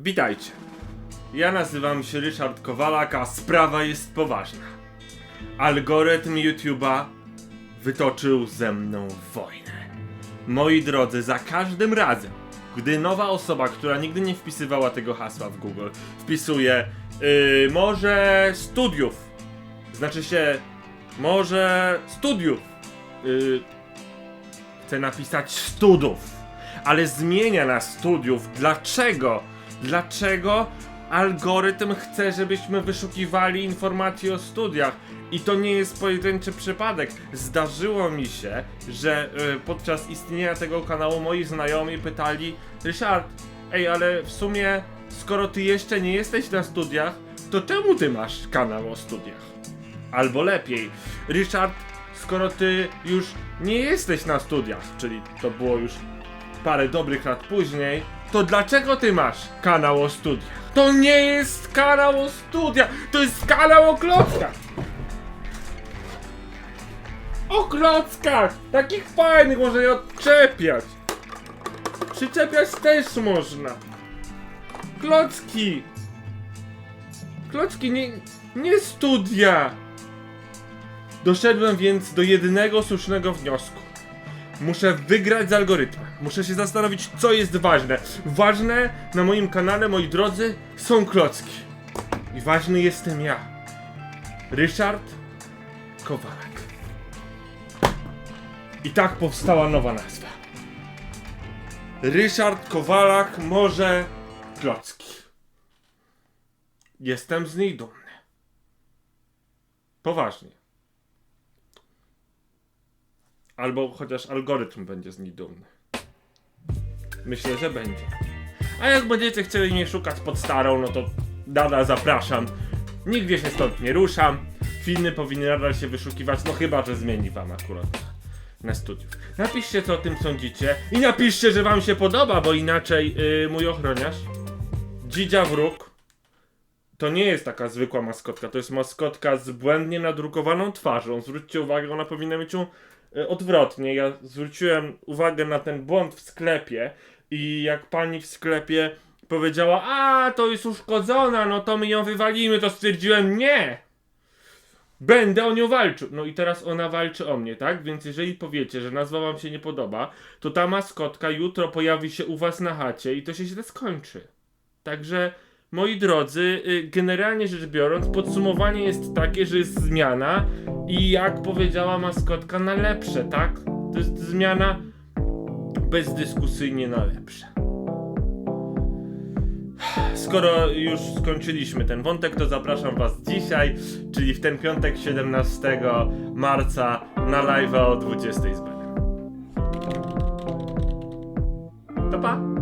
Witajcie. Ja nazywam się Ryszard Kowalak, a sprawa jest poważna. Algorytm YouTube'a wytoczył ze mną wojnę. Moi drodzy, za każdym razem, gdy nowa osoba, która nigdy nie wpisywała tego hasła w Google, wpisuje yy, może studiów, znaczy się może studiów, yy, chce napisać studów, ale zmienia na studiów. Dlaczego? Dlaczego algorytm chce, żebyśmy wyszukiwali informacji o studiach? I to nie jest pojedynczy przypadek. Zdarzyło mi się, że y, podczas istnienia tego kanału moi znajomi pytali Ryszard, ej, ale w sumie skoro ty jeszcze nie jesteś na studiach, to czemu ty masz kanał o studiach? Albo lepiej, Ryszard, skoro ty już nie jesteś na studiach, czyli to było już parę dobrych lat później, to dlaczego ty masz kanał o studiach? To nie jest kanał o studiach, to jest kanał o klockach! O klockach! Takich fajnych można je odczepiać! Przyczepiać też można! Klocki! Klocki, nie, nie studia! Doszedłem więc do jedynego słusznego wniosku. Muszę wygrać z algorytmem. Muszę się zastanowić, co jest ważne. Ważne na moim kanale, moi drodzy, są klocki. I ważny jestem ja. Ryszard Kowalek. I tak powstała nowa nazwa. Ryszard Kowalak może klocki. Jestem z niej dumny. Poważnie. Albo chociaż algorytm będzie z niej dumny. Myślę, że będzie. A jak będziecie chcieli mnie szukać pod starą, no to nadal zapraszam. Nigdzie się stąd nie ruszam. Filmy powinny nadal się wyszukiwać, no chyba, że zmieni wam akurat na studiów. Napiszcie, co o tym sądzicie i napiszcie, że wam się podoba, bo inaczej yy, mój ochroniarz, Dzidzia Wróg, to nie jest taka zwykła maskotka, to jest maskotka z błędnie nadrukowaną twarzą. Zwróćcie uwagę, ona powinna mieć ją odwrotnie. Ja zwróciłem uwagę na ten błąd w sklepie i jak pani w sklepie powiedziała, a to jest uszkodzona, no to my ją wywalimy, to stwierdziłem, nie! Będę o nią walczył. No i teraz ona walczy o mnie, tak? Więc jeżeli powiecie, że nazwa wam się nie podoba, to ta maskotka jutro pojawi się u was na chacie i to się źle skończy. Także, moi drodzy, y, generalnie rzecz biorąc, podsumowanie jest takie, że jest zmiana i jak powiedziała maskotka, na lepsze, tak? To jest zmiana bezdyskusyjnie na lepsze. Skoro już skończyliśmy ten wątek, to zapraszam Was dzisiaj, czyli w ten piątek 17 marca na live o 20 z. To pa!